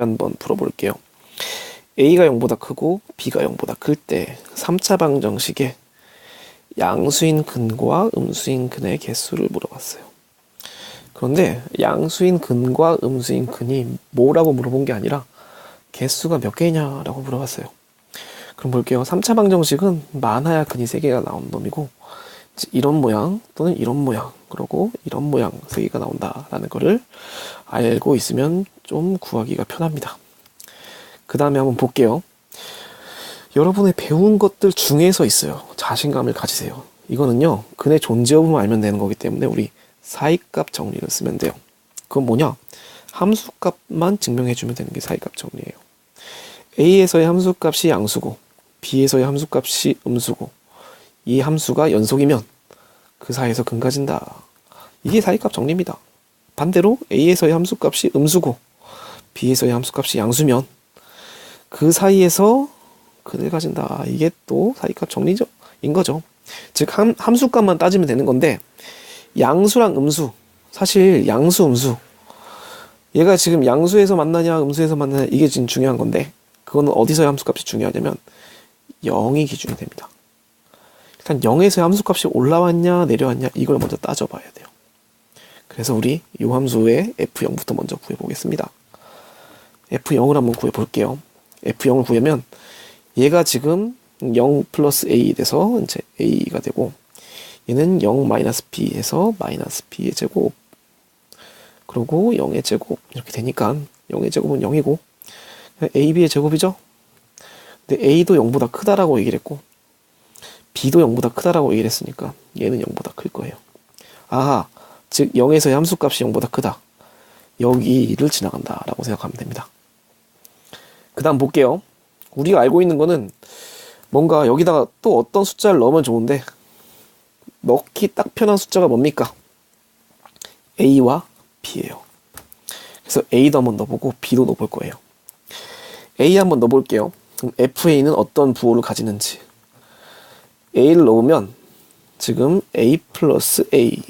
한번 풀어볼게요. a가 0보다 크고 b가 0보다 클 때 3차 방정식에 양수인 근과 음수인 근의 개수를 물어봤어요. 그런데 양수인 근과 음수인 근이 뭐라고 물어본 게 아니라 개수가 몇 개냐라고 물어봤어요. 그럼 볼게요. 3차 방정식은 많아야 근이 3개가 나온 놈이고 이런 모양 또는 이런 모양 그리고 이런 모양 3개가 나온다라는 거를 알고 있으면 좀 구하기가 편합니다. 그 다음에 한번 볼게요. 여러분의 배운 것들 중에서 있어요. 자신감을 가지세요. 이거는요, 근의 존재 여부만 알면 되는 거기 때문에 우리 사이값 정리를 쓰면 돼요. 그건 뭐냐? 함수값만 증명해주면 되는 게 사이값 정리예요. A에서의 함수값이 양수고, B에서의 함수값이 음수고, 이 함수가 연속이면 그 사이에서 근 가진다. 이게 사이값 정리입니다. 반대로 A에서의 함수값이 음수고, B에서의 함수값이 양수면 그 사이에서 근을 가진다. 이게 또 사이값 정리죠. 인 거죠. 즉 함, 함수값만 따지면 되는 건데 양수랑 음수 사실 양수 음수 얘가 지금 양수에서 만나냐 음수에서 만나냐 이게 지금 중요한 건데 그거는 어디서의 함수값이 중요하냐면 0이 기준이 됩니다. 일단 0에서의 함수값이 올라왔냐 내려왔냐 이걸 먼저 따져봐야 돼요. 그래서 우리 이 함수의 f0부터 먼저 구해보겠습니다. f0을 한번 구해볼게요. f0을 구하면 얘가 지금 0 플러스 a 돼서 이제 a가 되고 얘는 0 마이너스 b에서 마이너스 b의 제곱 그리고 0의 제곱 이렇게 되니까 0의 제곱은 0이고 ab의 제곱이죠. 근데 a도 0보다 크다라고 얘기를 했고 b도 0보다 크다라고 얘기를 했으니까 얘는 0보다 클 거예요. 아하, 즉 0에서의 함수값이 0보다 크다. 여기를 지나간다라고 생각하면 됩니다. 그 다음 볼게요. 우리가 알고 있는 거는 뭔가 여기다가 또 어떤 숫자를 넣으면 좋은데 넣기 딱 편한 숫자가 뭡니까? A와 B예요. 그래서 A도 한번 넣어보고 B도 넣어볼 거예요. A 한번 넣어볼게요. 그럼 FA는 어떤 부호를 가지는지 A를 넣으면 지금 A 플러스 A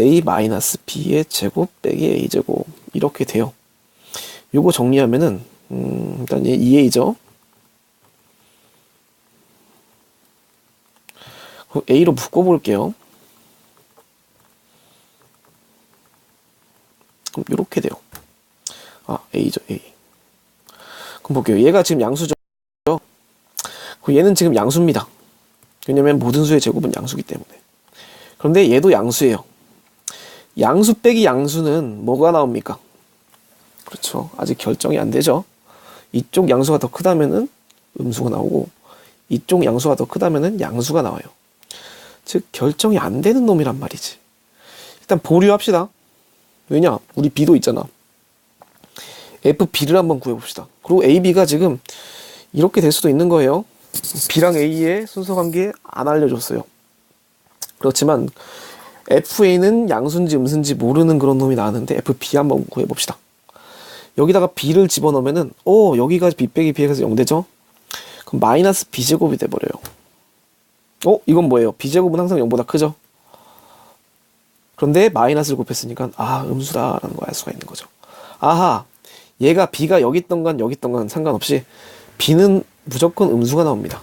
A 마이너스 B의 제곱 빼기 A 제곱 이렇게 돼요. 요거 정리하면은 음, 일단 얘 2A죠. A로 묶어 볼게요. 그럼 이렇게 돼요. 아, A죠, A. 그럼 볼게요. 얘가 지금 양수죠. 그럼 얘는 지금 양수입니다. 왜냐면 모든 수의 제곱은 양수기 때문에. 그런데 얘도 양수예요. 양수 빼기 양수는 뭐가 나옵니까? 그렇죠. 아직 결정이 안 되죠. 이쪽 양수가 더 크다면은 음수가 나오고 이쪽 양수가 더 크다면은 양수가 나와요. 즉 결정이 안 되는 놈이란 말이지. 일단 보류합시다. 왜냐? 우리 B도 있잖아. FB를 한번 구해봅시다. 그리고 AB가 지금 이렇게 될 수도 있는 거예요. B랑 A의 순서 관계 안 알려줬어요. 그렇지만 FA는 양수인지 음수인지 모르는 그런 놈이 나왔는데 FB 한번 구해봅시다. 여기다가 b를 집어넣으면은 오 여기가 b 빼기 b에서 0되죠? 그럼 마이너스 b제곱이 돼버려요. 어? 이건 뭐예요? b제곱은 항상 0보다 크죠? 그런데 마이너스를 곱했으니까 아 음수다라는 걸 알 수가 있는 거죠. 아하 얘가 b가 여기 있던 건 여기 있던 건 상관없이 b는 무조건 음수가 나옵니다.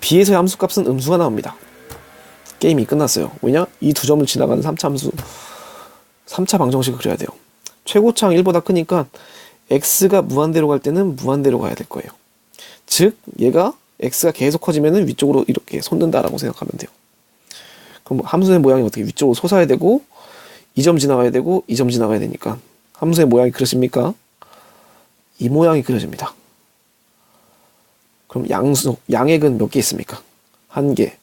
b에서의 함수값은 음수가 나옵니다. 게임이 끝났어요. 왜냐? 이 두 점을 지나가는 3차 함수 3차 방정식을 그려야 돼요. 최고차항 1보다 크니까 x가 무한대로 갈 때는 무한대로 가야 될 거예요. 즉 얘가 x가 계속 커지면은 위쪽으로 이렇게 솟는다라고 생각하면 돼요. 그럼 함수의 모양이 어떻게 위쪽으로 솟아야 되고 이 점 지나가야 되고 이 점 지나가야 되니까 함수의 모양이 그려집니까? 이 모양이 그려집니다. 그럼 양수 양액은 몇 개 있습니까? 한 개,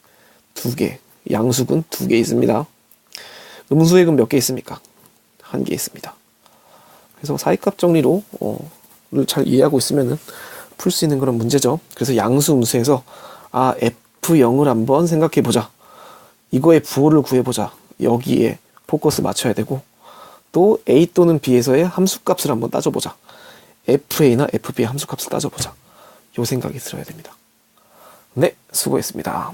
두 개. 양수근 두 개 있습니다. 음수액은 몇 개 있습니까? 한 개 있습니다. 그래서 사이값 정리로 어, 잘 이해하고 있으면은 풀 수 있는 그런 문제죠. 그래서 양수 음수에서 아 F0을 한번 생각해 보자. 이거의 부호를 구해 보자. 여기에 포커스 맞춰야 되고 또 A 또는 B에서의 함수값을 한번 따져보자. FA나 FB의 함수값을 따져보자. 요 생각이 들어야 됩니다. 네, 수고했습니다.